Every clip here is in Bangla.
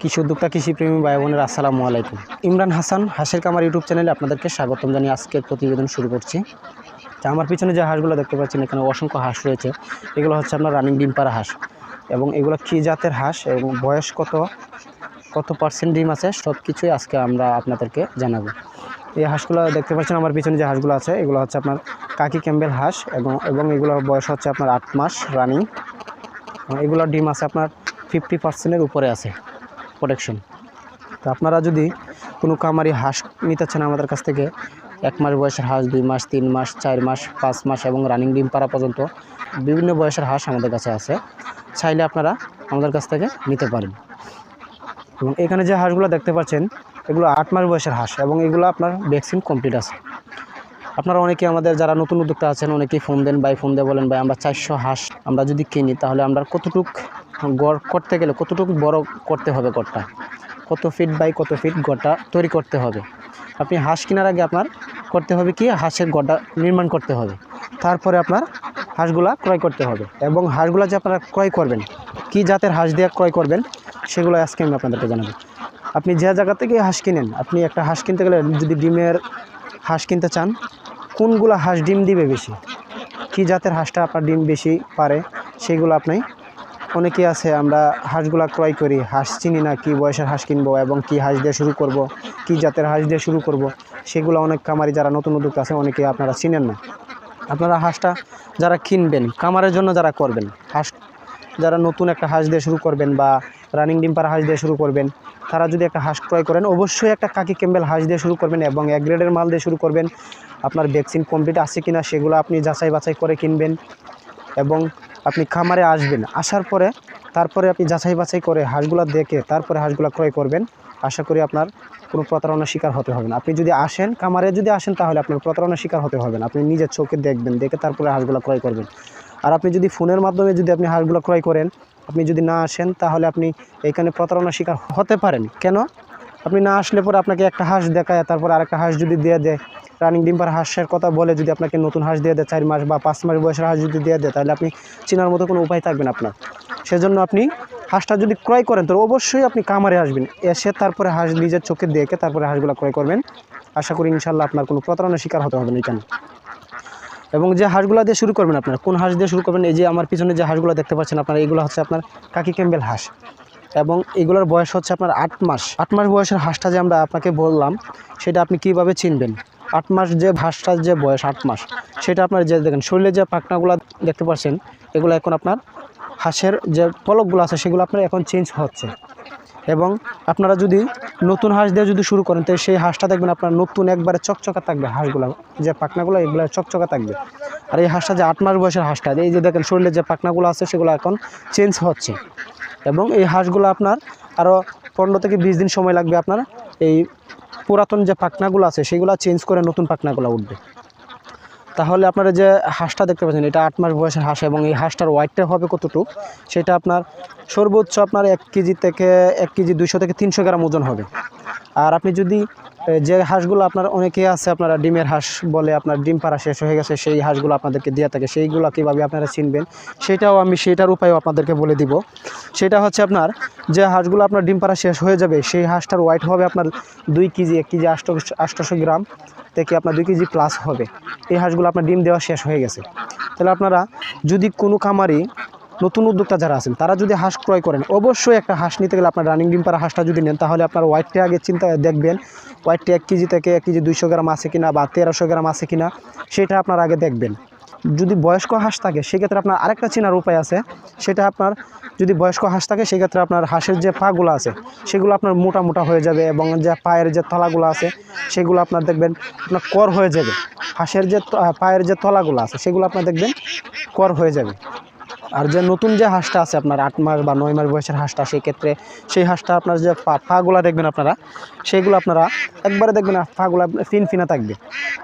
কৃষি উদ্যোক্তা, কৃষিপ্রেমী ভাই বোনের আসসালামু আলাইকুম। ইমরান হাসান, হাঁসের কামার ইউটিউব চ্যানেলে আপনাদেরকে স্বাগতম জানিয়ে আজকের প্রতিবেদন শুরু করছি। তা আমার পিছনে যে হাঁসগুলো দেখতে পাচ্ছেন, এখানে অসংখ্য হাঁস রয়েছে। এগুলো হচ্ছে আপনার রানিং ডিম পাড়া হাঁস এবং এগুলো কী জাতের হাঁস এবং বয়স কত কত পার্সেন্ট ডিম আছে সব কিছুই আজকে আমরা আপনাদেরকে জানাব। এই হাঁসগুলো দেখতে পাচ্ছেন, আমার পিছনে যে হাঁসগুলো আছে, এগুলো হচ্ছে আপনার কাকি ক্যাম্বেল হাঁস এবং এবং এগুলোর বয়স হচ্ছে আপনার আট মাস রানিং। এগুলোর ডিম আছে আপনার ফিফটি পার্সেন্টের উপরে আছে। প্রোটেকশন তো আপনারা যদি কোনো কামারি হাঁস নিতে চান আমাদের কাছ থেকে, এক মাস বয়সের হাঁস, দুই মাস, তিন মাস, চার মাস, পাঁচ মাস এবং রানিং ডিম পাড়া পর্যন্ত বিভিন্ন বয়সের হাঁস আমাদের কাছে আছে। চাইলে আপনারা আমাদের কাছ থেকে নিতে পারেন। এবং এখানে যে হাঁসগুলো দেখতে পাচ্ছেন, এগুলো আট মাস বয়সের হাঁস এবং এগুলো আপনার ভ্যাকসিন কমপ্লিট আছে। আপনারা অনেকে আমাদের যারা নতুন উদ্যোক্তা আছেন, অনেকেই ফোন দেন বাই ফোন দিয়ে বলেন, ভাই, আমরা চারশো হাঁস আমরা যদি কিনি, তাহলে আমরা কতটুক গড় করতে গেলে কতটুকু বড় করতে হবে গড়টা? কত ফিট বাই কত ফিট গড়টা তৈরি করতে হবে? আপনি হাঁস কেনার আগে আপনার করতে হবে কি? হাঁসের গড়টা নির্মাণ করতে হবে। তারপরে আপনার হাঁসগুলা ক্রয় করতে হবে এবং হাঁসগুলা যে আপনারা ক্রয় করবেন, কি জাতের হাঁস দিয়ে ক্রয় করবেন, সেগুলো আজকে আমি আপনাদেরকে জানাব। আপনি যে জায়গা থেকে হাঁস কিনেন, আপনি একটা হাঁস কিনতে গেলে যদি ডিমের হাঁস কিনতে চান, কোনগুলো হাঁস ডিম দিবে বেশি? কি জাতের হাঁসটা আপনার ডিম বেশি পারে সেইগুলো আপনি অনেকেই আছে, আমরা হাঁসগুলা ক্রয় করি। হাঁস চিনি না, কি বয়সের হাঁস কিনবো এবং কি হাঁস দিয়ে শুরু করব, কি জাতের হাঁস দিয়ে শুরু করব, সেগুলো অনেক কামারি যারা নতুন উদ্যোক্তা আছে, অনেকে আপনারা চিনেন না। আপনারা হাঁসটা যারা কিনবেন কামারের জন্য যারা করবেন, হাঁস যারা নতুন একটা হাঁস দিয়ে শুরু করবেন বা রানিং ডিম পাড়া হাঁস দিয়ে শুরু করবেন, তারা যদি একটা হাঁস ক্রয় করেন, অবশ্যই একটা কাকি ক্যাম্বেল হাঁস দিয়ে শুরু করবেন এবং এক গ্রেডের মাল দিয়ে শুরু করবেন। আপনার ভ্যাকসিন কমপ্লিট আছে কিনা, সেগুলো আপনি যাচাই বাছাই করে কিনবেন এবং আপনি খামারে আসবেন, আসার পরে তারপরে আপনি যাচাই বাছাই করে হাঁসগুলো দেখে তারপরে হাঁসগুলো ক্রয় করবেন। আশা করি আপনার কোনো প্রতারণার শিকার হতে হবে না। আপনি যদি আসেন, খামারে যদি আসেন তাহলে আপনার প্রতারণার শিকার হতে হবে না। আপনি নিজের চোখে দেখবেন, দেখে তারপরে হাঁসগুলো ক্রয় করবেন। আর আপনি যদি ফোনের মাধ্যমে যদি আপনি হাঁসগুলো ক্রয় করেন, আপনি যদি না আসেন তাহলে আপনি এখানে প্রতারণার শিকার হতে পারেন। কেন? আপনি না আসলে পরে আপনাকে একটা হাঁস দেখায়, তারপর আরেকটা হাঁস যদি দিয়ে দেয়, রানিং ডিম্পার হাঁসের কথা বলে যদি আপনাকে নতুন হাঁস দিয়ে দেয়, চার মাস বা পাঁচ মাস বয়সের হাঁস যদি দিয়ে দেয়, তাহলে আপনি চেনার মতো কোনো উপায় থাকবেন আপনার। সেজন্য আপনি হাঁসটা যদি ক্রয় করেন তো অবশ্যই আপনি কামারে আসবেন। এসে তারপরে হাঁস নিজের চোখে দেখে তারপরে হাঁসগুলো ক্রয় করবেন। আশা করি ইনশাল্লাহ আপনার কোনো প্রতারণার শিকার হতে হবে না এখানে। এবং যে হাঁসগুলো দিয়ে শুরু করবেন আপনার, কোন হাঁস দিয়ে শুরু করবেন, এই যে আমার পিছনে যে হাঁসগুলো দেখতে পাচ্ছেন আপনারা, এগুলো হচ্ছে আপনার কাকি ক্যাম্বেল হাঁস। এবং এগুলোর বয়স হচ্ছে আপনার আট মাস। আট মাস বয়সের হাঁসটা যে আমরা আপনাকে বললাম, সেটা আপনি কীভাবে চিনবেন? আট মাস যে হাঁসটার যে বয়স, আট মাস, সেটা আপনার যে দেখেন, শরীরে যে পাখনাগুলো দেখতে পাচ্ছেন এগুলো এখন আপনার হাঁসের যে পলকগুলো আছে, সেগুলো আপনার এখন চেঞ্জ হচ্ছে। এবং আপনারা যদি নতুন হাঁস দিয়ে যদি শুরু করেন, তো সেই হাঁসটা দেখবেন আপনার নতুন একবারে চকচকা থাকবে হাঁসগুলো, যে পাখনাগুলো এগুলো চকচকা থাকবে। আর এই হাঁসটা যে আট মাস বয়সের হাঁসটা, এই যে দেখেন, শরীরে যে পাখনাগুলো আছে, সেগুলো এখন চেঞ্জ হচ্ছে। এবং এই হাঁসগুলো আপনার আরও পনেরো থেকে বিশ দিন সময় লাগবে আপনার এই পুরাতন যে পাখনাগুলো আছে, সেগুলো চেঞ্জ করে নতুন পাখনাগুলো উঠবে। তাহলে আপনারা যে হাঁসটা দেখতে পাচ্ছেন, এটা আট মাস বয়সের হাঁস এবং এই হাঁসটার ওয়াইটটা হবে কতটুকু? সেটা আপনার সর্বোচ্চ আপনার এক কেজি থেকে, এক কেজি দুইশো থেকে তিনশো গ্রাম ওজন হবে। আর আপনি যদি যে হাঁসগুলো আপনার অনেকেই আছে, আপনারা ডিমের হাঁস বলে আপনার ডিম পাড়া শেষ হয়ে গেছে, সেই হাঁসগুলো আপনাদেরকে দেওয়া থাকে, সেইগুলো কীভাবে আপনারা চিনবেন, সেটাও আমি সেটার উপায়ও আপনাদেরকে বলে দিব। সেটা হচ্ছে আপনার, যে হাঁসগুলো আপনার ডিম পাড়া শেষ হয়ে যাবে, সেই হাঁসটার ওয়াইট হবে আপনার দুই কেজি, এক কেজি আষ্ট, আষ্টশো গ্রাম থেকে আপনার দুই কেজি প্লাস হবে। এই হাঁসগুলো আপনার ডিম দেওয়া শেষ হয়ে গেছে। তাহলে আপনারা যদি কোনো খামারি নতুন উদ্যোক্তা যারা আছেন, তারা যদি হাঁস ক্রয় করেন, অবশ্যই একটা হাঁস নিতে গেলে আপনার রানিং ডিম হাঁসটা যদি নেন, তাহলে আপনার ওয়াইটটা আগে চিন্তা, দেখবেন ওয়াইটটা এক কেজি থেকে এক কেজি দুইশো গ্রাম আছে কিনা বা তেরোশো গ্রাম আছে কিনা, সেটা আপনার আগে দেখবেন। যদি বয়স্ক হাঁস থাকে, সেক্ষেত্রে আপনার আরেকটা চেনার উপায় আছে, সেটা আপনার যদি বয়স্ক হাঁস থাকে, সেক্ষেত্রে আপনার হাঁসের যে পাগুলো আছে, সেগুলো আপনার মোটা মোটা হয়ে যাবে এবং যে পায়ের যে তলাগুলো আছে, সেগুলো আপনার দেখবেন আপনার কর হয়ে যাবে। হাঁসের যে পায়ের যে তলাগুলো আছে, সেগুলো আপনার দেখবেন কর হয়ে যাবে। আর যে নতুন যে হাঁসটা আছে আপনার আট মাস বা নয় মাস বয়সের হাঁসটা, সেই ক্ষেত্রে সেই হাঁসটা আপনার যে পা পাগুলা দেখবেন আপনারা, সেইগুলো আপনারা একবারে দেখবেন পাগুলা ফিন ফিনা থাকবে।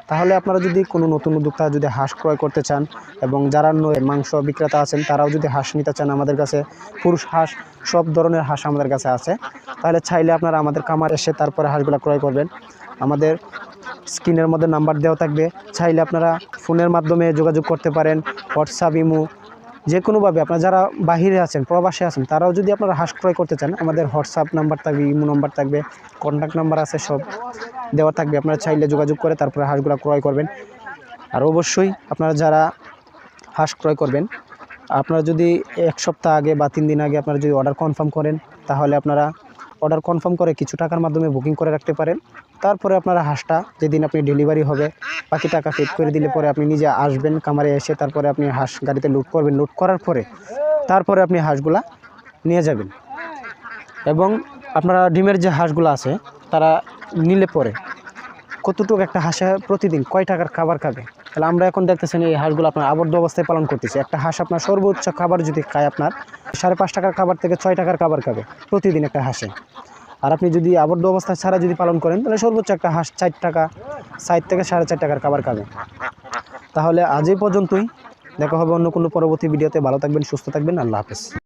তাহলে আপনারা যদি কোনো নতুন উদ্যোক্তা যদি হাঁস ক্রয় করতে চান এবং যারা ন- মাংস বিক্রেতা আছেন, তারাও যদি হাঁস নিতে চান আমাদের কাছে, পুরুষ হাঁস, সব ধরনের হাঁস আমাদের কাছে আছে। তাহলে চাইলে আপনারা আমাদের কামার এসে তারপরে হাঁসগুলো ক্রয় করবেন। আমাদের স্ক্রিনের মধ্যে নাম্বার দেওয়া থাকবে। চাইলে আপনারা ফোনের মাধ্যমে যোগাযোগ করতে পারেন, হোয়াটসঅ্যাপ, ইমো যে কোনোভাবে আপনারা যারা বাহিরে আছেন, প্রবাসে আছেন, তারাও যদি আপনারা হাঁস ক্রয় করতে চান, আমাদের হোয়াটসঅ্যাপ নাম্বার থাকবে, ইমো নাম্বার থাকবে, কন্ট্যাক্ট নাম্বার আছে, সব দেওয়া থাকবে, আপনারা চাইলে যোগাযোগ করে তারপরে হাঁসগুলো ক্রয় করবেন। আর অবশ্যই আপনারা যারা হাঁস ক্রয় করবেন, আপনারা যদি এক সপ্তাহ আগে বা তিন দিন আগে আপনারা যদি অর্ডার কনফার্ম করেন, তাহলে আপনারা অর্ডার কনফার্ম করে কিছু টাকার মাধ্যমে বুকিং করে রাখতে পারেন। তারপরে আপনার হাঁসটা যেদিন আপনি ডেলিভারি হবে, বাকি টাকা ফিট করে দিলে পরে আপনি নিজে আসবেন কামারে এসে তারপরে আপনি হাঁস গাড়িতে লুট করবেন লুট করার পরে তারপরে আপনি হাঁসগুলা নিয়ে যাবেন। এবং আপনারা ডিমের যে হাঁসগুলো আছে, তারা নিলে পরে কতটুকু একটা হাঁসে প্রতিদিন কয় টাকার খাবার খাবে? তাহলে আমরা এখন দেখতেছেন এই হাঁসগুলো আপনার আবদ্ধ অবস্থায় পালন করতেছি। একটা হাঁস আপনার সর্বোচ্চ খাবার যদি খায় আপনার, সাড়ে পাঁচ টাকার খাবার থেকে ছয় টাকার খাবার খাবে প্রতিদিন একটা হাঁসে। আর আপনি যদি আবদ্ধ অবস্থা ছাড়া যদি পালন করেন, তাহলে সর্বোচ্চ একটা হাঁস চার টাকা সাইট থেকে সাড়ে চার টাকার খাবার খাবেন তাহলে আজই পর্যন্তই। দেখা হবে অন্য কোনো পরবর্তী ভিডিওতে। ভালো থাকবেন, সুস্থ থাকবেন। আল্লাহ হাফেজ।